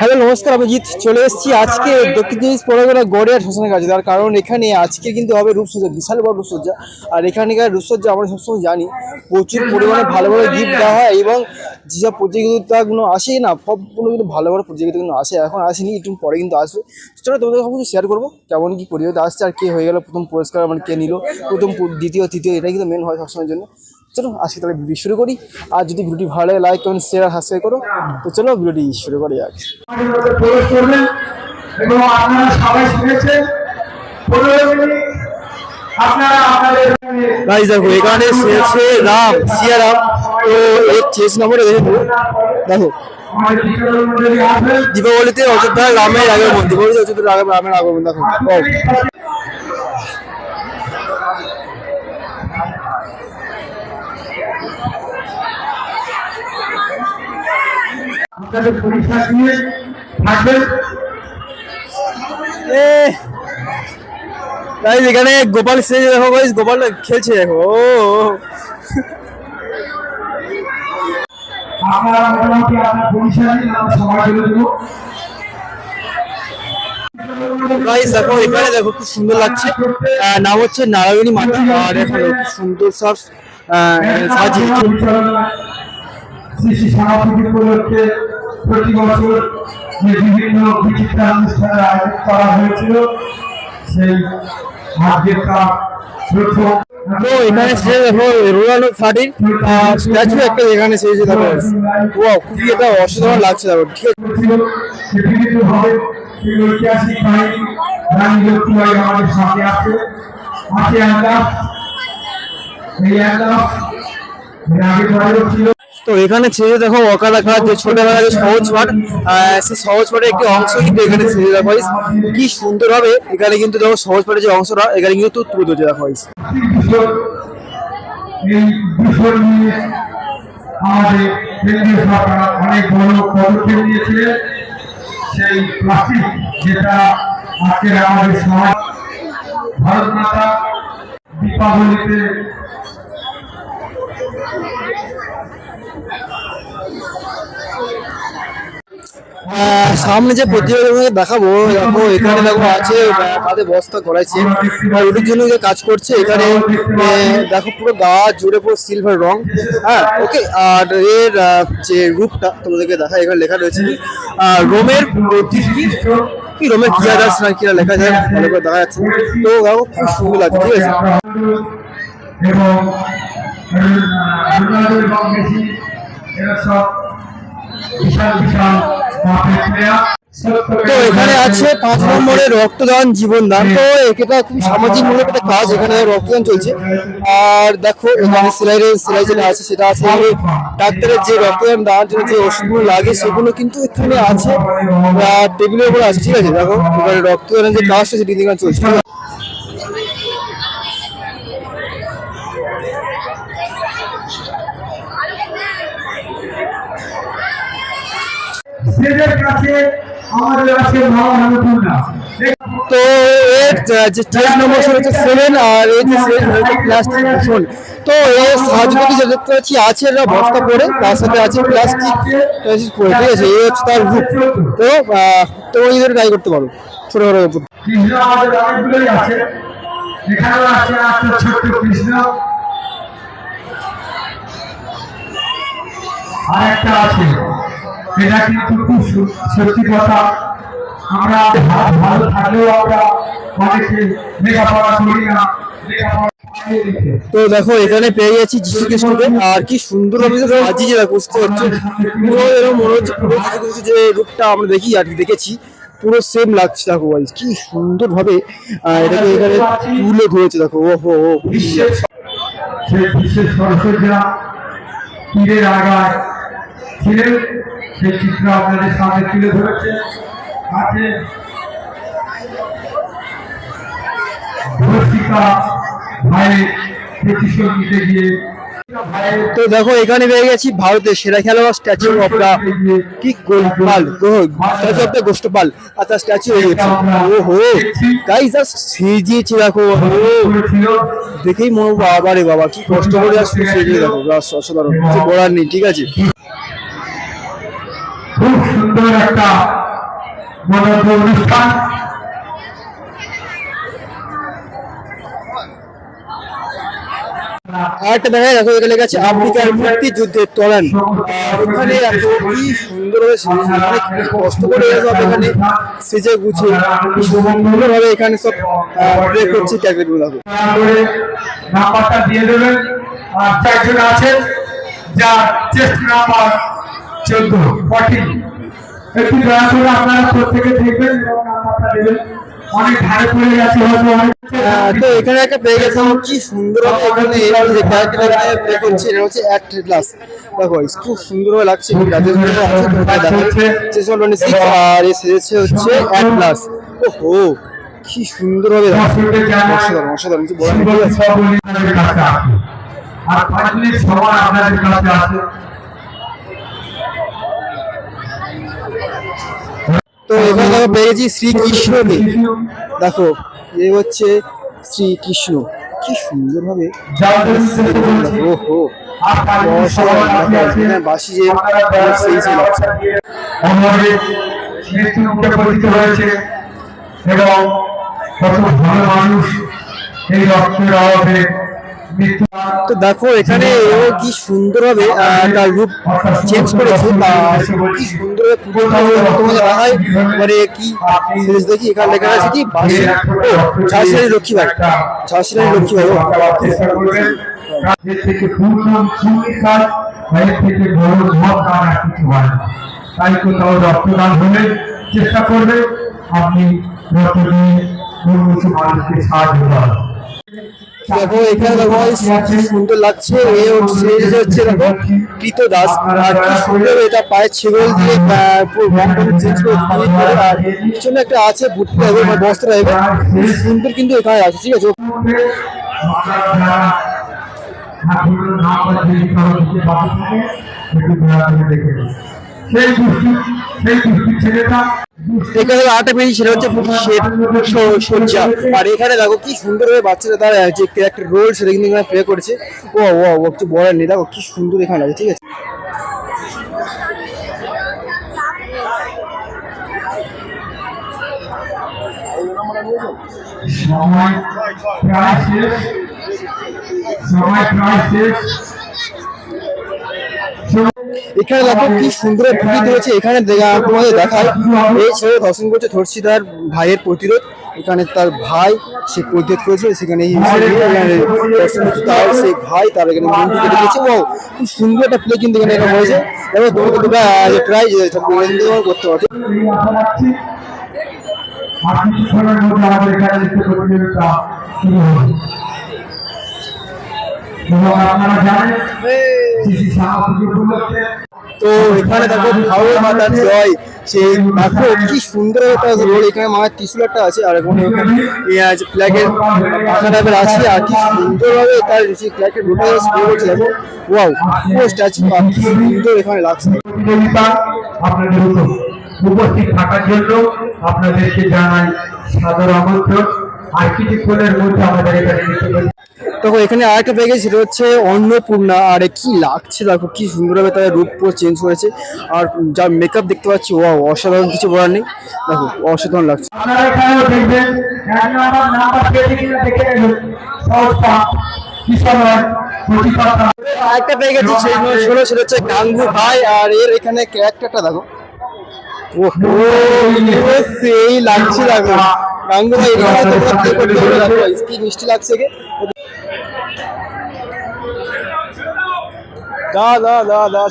Hello, নমস্কার, অভিজিৎ। চলে এসেছি আজকে দক্ষিণ চব্বিশ পরগনা গড়িয়ার শ্মশানের কাছে। তার কারণ এখানে আজকে কিন্তু হবে রূপসজ্জা, বিশাল বড় রূপসজ্জা। আর এখানকার রূপসজ্জা আমরা সবসময় জানি। প্রচুর পরিমাণে ভালো ভালো গিফট দেওয়া হয় এবং যেসব প্রতিযোগিতাগুলো আসে না, সবগুলো কিন্তু ভালো ভালো প্রতিযোগিতাগুলো আসে। এখন আসেনি, একটু পরে কিন্তু আসবে। চলো তোমাদের সব কিছু শেয়ার করব, কেমন কী প্রতিযোগিতা আসছে আর কে হয়ে গেল, প্রথম পুরস্কার মানে কে নিল, প্রথম, দ্বিতীয়, তৃতীয়, এটাই কিন্তু মেন হয় সবসময়ের জন্য। চলো আজকে তাহলে ভিডিও শুরু করি। আর যদি ভিডিওটি ভালো লাগে লাইক কমেন্ট শেয়ার আর সাবস্ক্রাইব করো। তো চলো ভিডিওটি শুরু করি আজ। এবং আপনারা সবাই শুনেছেন। গাইজ দেখো এখানে রাম তো এর চেস নম্বরে দেখে। দেখো দীপাবলিতে অযোধ্যা রামের আগমন দীপাবলিতে অযোধ্যা রামের রামের আগমন দেখো। আপনাদের পরীক্ষা থাকবেন। গাইজ এখানে গোপাল সে দেখো গাইজ গোপাল খেলছে দেখো ও মোটামুটি আমরা চলে দেবো। দেখো এখানে দেখো খুব সুন্দর লাগছে। নাম হচ্ছে নারায়ণী মাতা আর এখানে খুব সুন্দর সব সাজিয়েছে। শ্রী শ্রী সমাপতি উপলক্ষে প্রতি বছর যে বিভিন্ন বিচিত্র অনুষ্ঠানের আয়োজন করা হয়েছিল সেই আজকের তার প্রথম তো এখানে সে রোনাল্ডো থার্টিন স্ট্যাচু একটা এখানে সেজে দেখো। ওয়াও খুবই এটা অসাধারণ লাগছে দেখো। ঠিক আছে। ছিল সে বিভিন্ন ভাবে সেই ঐতিহাসিক বাহিনী রানী লক্ষ্মীবাই আমাদের সাথে আছে। আছে আন্দাজ। এই আন্দাজ এর আগে ছিল তো এখানে ছেড়ে দেখো অকা রাখা যে ছোটবেলা যে সহজ পাঠ সেই সহজ পাঠের একটি অংশ কিন্তু এখানে ছেড়ে দেখো guys। কি সুন্দর হবে এখানে কিন্তু দেখো সহজ পাঠের যে অংশটা এখানে কিন্তু তুলে আজকের আমাদের সমাজ ভারত মাতা দীপাবলিতে সামনে যে প্রতিযোগিতা দেখাবো দেখো এখানে দেখো আছে কাঁধে বস্তা করাইছে। আর ওটির জন্য যে কাজ করছে এখানে দেখো পুরো গা জুড়ে পুরো সিলভার রং। হ্যাঁ ওকে আর এর যে রূপটা তোমাদেরকে দেখা এখানে লেখা রয়েছে আহ, রোমের প্রতিকৃতি কি রোমের কিয়া দাস না কিরা লেখা যায় ভালো করে দেখা যাচ্ছে। তো দেখো খুব সুন্দর লাগছে ঠিক আছে? তো এখানে আছে পাঁচ নম্বরে রক্তদান, জীবনদান। তো এটা খুব সামাজিক মূলক একটা কাজ, এখানে রক্তদান চলছে। আর দেখো, এখানে সেলাইয়ের সেলাই যেটা আছে, সেটা আছে ডাক্তারের যে রক্তদান দেওয়ার জন্য যে ওষুধগুলো লাগে, সেগুলো কিন্তু এখানে আছে। টেবিলের উপরে আছে, ঠিক আছে? দেখো, এবারে রক্তদানের যে কাজটা, সেটি এখানে চলছে। ঠিক কাছে আমাদের আছে। তো এর যে- নম্বর হচ্ছে সেভেন আর এই যে প্লাস্টিক ভীষণ তো যে দেখতে পাচ্ছি আছে এরা বস্তা পরে তার সাথে আছে প্লাস্টিক পরে ঠিক আছে? এই হচ্ছে তার রূপ তো ট্রাই করতে পারো ছোট ছোট রূপ। আমাদের অনেকগুলোই আছে। এখানেও আছে একটা ছোট্ট কৃষ্ণ। আর আছে। এটা কিন্তু খুব সত্যি কথা। আমরা ভালো থাকলেও আমরা অনেকে লেখাপড়া করি না। তো দেখো এখানে পেয়ে গেছি যিশু আর কি সুন্দর সাজিয়ে দেখো বুঝতে পারছ। পুরো এরকম মনে হচ্ছে পুরো যে রূপটা আমরা দেখি আর কি দেখেছি পুরো সেম লাগছে দেখো guys, কি সুন্দর ভাবে এটাকে এখানে তুলে ধরেছে দেখো ও হো ও বিশ্বের সরস্বতীরা তীরের আগায় ছিলেন। সেই চিত্র আপনাদের সামনে তুলে ধরেছে। আছে তো দেখো, এখানে পেয়ে গেছি ভারতের সেরা খেলোয়াড় স্ট্যাচু অফ দ্য কি Gopal statue of the Goshthapal. তার স্ট্যাচু হয়ে গেছে। ও হো জাস্ট সেজিয়েছে, দেখো। দেখেই মনে বাবা রে বাবা, কি কষ্ট করে সেজিয়ে দেখো অসাধারণ, কিছু বলার নেই, ঠিক আছে। খুব সুন্দর একটা মনোজ্ঞ অনুষ্ঠান। আর একটা দেখা এখানে লেখা আছে আফ্রিকার মুক্তিযুদ্ধের ত্বরান আর এখানে দেখো কি কষ্ট করে সব এখানে সেজে গুছিয়ে কি সুন্দর এখানে সব প্লে করছে গুলো নাম্বারটা দিয়ে দেবেন। আর চারজন আছেন যার চেস্ট নাম্বার চোদ্দ একটু দয়া করে আপনারা প্রত্যেকে দেখবেন এবং নাম্বারটা দেবেন। অনেক ধারে পড়ে গেছে হয়তো অনেক তো এখানে একটা গেছে কি সুন্দর এখানে যে ক্যারেক্টার প্লে করছে এটা হচ্ছে অ্যাক্ট ক্লাস দেখো খুব সুন্দর লাগছে রাজেশ ভাই আছে তোমাকে দেখাচ্ছে চেস টোয়েন্টি আর এ সেজেছে হচ্ছে অ্যাক্ট ক্লাস ওহো কি সুন্দর দর্শকদের অসাধারণ কিছু বলার নেই, আপনাদের আর পাঁচ মিনিট আপনাদের কাছে আছে দেখো পেয়ে গেছি শ্রীকৃষ্ণকে দেখো, এ হচ্ছে শ্রীকৃষ্ণ কি সুন্দর ভাবে যে এবং কত ভালো মানুষ এই রক্তের মৃত্যু তো দেখো, এখানে ও কি সুন্দর ভাবে তার রূপ চেঞ্জ করেছে কি সুন্দর তোমাকে দেখায় মানে কি দেখি, এখানে লেখা আছে কি বাসি ও, ঝাঁসিরানি লক্ষ্মী ভাই ঝাঁসিরানি লক্ষ্মী ভাই ও চেষ্টা করবেন থেকে বড়। আর কিছু হয় রক্তদান হলে চেষ্টা করবেন আপনি রক্ত দিয়ে মানুষকে সাহায্য করার দেখো, এখানে দেখো সুন্দর লাগছে, এ হচ্ছে হচ্ছে, দেখো কৃত দাস আর কি সুন্দর এটা পায়ের ছেগল দিয়ে পিছনে একটা আছে বুট মানে বস্ত্র সুন্দর কিন্তু এখানে আছে, ঠিক আছে? ঠাকুরের নাম দয়া করে দেখে। সেই দুষ্টি সেই দুষ্টি ছেলেটা এখানে আরেকটা পেয়েছি সেটা হচ্ছে সজ্জা আর এখানে দেখো কি সুন্দর ভাবে বাচ্চারা তার আহ, যে ক্যারেক্টার রোল সেটা কিন্তু এখানে প্লে করেছে। ও ও ও কিছু বলার নেই দেখো কি সুন্দর এখানে লাগে ঠিক আছে। সময় প্রায় শেষ সময় প্রায় শেষ। এখানে দেখো কি সুন্দর ফুটি দিয়েছে এখানে তোমাদের দেখায় এই ছেলে ধর্ষণ করছে ধর্ষিতার ভাইয়ের প্রতিরোধ। এখানে তার ভাই সে প্রতিরোধ করেছে। সেখানে তার সেই ভাই, তার এখানে মন্ত্রী কেটে দিয়েছে ও খুব সুন্দর একটা প্লে কিন্তু এখানে এরকম হয়েছে। এবার তোমাকে দুটো ট্রাই করতে পারো আমাদের এখানে প্রতিযোগিতা শুরু হবে তো এখানে দেখো ভারত মাতার জয়। সেই দেখো কি সুন্দর একটা রোল এখানে মায়ের ত্রিশুল একটা আছে, আর এখন এখানে ফ্ল্যাগের পাখা টাইপের আছে আর কি সুন্দরভাবে তার সেই ফ্ল্যাগের রোলটা স্প্রে করছে দেখো। ওয়াও পুরো স্ট্যাচু সুন্দর এখানে লাগছে। উপস্থিত থাকার জন্য আপনাদেরকে জানাই সাদর আমন্ত্রণ। আর কিছুক্ষণের মধ্যে আমাদের এখানে তখন এখানে আরেকটা পেয়ে গেছে সেটা হচ্ছে অন্নপূর্ণা আর কি লাগছে দেখো কি সুন্দরভাবে তাদের রূপ পুরো চেঞ্জ হয়েছে আর যা মেকআপ দেখতে পাচ্ছি ও অসাধারণ কিছু বলার নেই দেখো অসাধারণ লাগছে দেখে আরেকটা পেয়ে গেছি সেটা হচ্ছে গাঙ্গু ভাই আর এর এখানে ক্যারেক্টারটা দেখো সেই লাগছে দেখো গাঙ্গু ভাই দেখো মিষ্টি লাগছে দা দা দা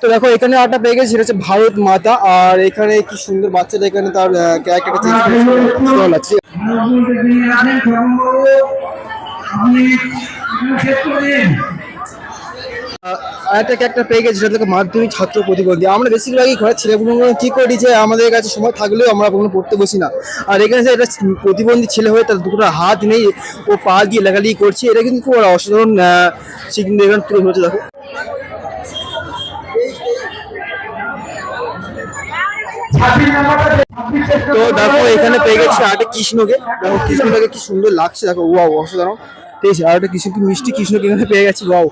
তো দেখো, এখানে আটটা পেয়ে গেছে, সেটা হচ্ছে ভারত মাতা। আর এখানে কি সুন্দর বাচ্চাটা এখানে তার আর একটা পেয়ে গেছি থেকে মাধ্যমিক ছাত্র প্রতিবন্ধী। আমরা বেশিরভাগই ঘরের ছেলেগুলো কি করি যে, আমাদের কাছে সময় থাকলেও আমরা কোনো পড়তে বসি না। আর এখানে যে একটা প্রতিবন্ধী ছেলে হয়ে তার দুটো হাত নেই, ও পা দিয়ে লেখালেখি করছে, এটা কিন্তু খুব অসাধারণ কিন্তু এখানে তুলে দেখো। তো দেখো, এখানে পেয়ে গেছি আরেকটা কৃষ্ণকে। দেখো, কৃষ্ণটাকে কি সুন্দর লাগছে, দেখো ওয়াও অসাধারণ। ঠিক আর একটা কৃষ্ণ মিষ্টি কৃষ্ণকে এখানে পেয়ে গেছি বাউ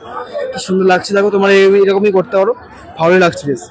কি সুন্দর লাগছে, দেখো তোমার এরকমই করতে পারো। ভালোই লাগছে বেশ।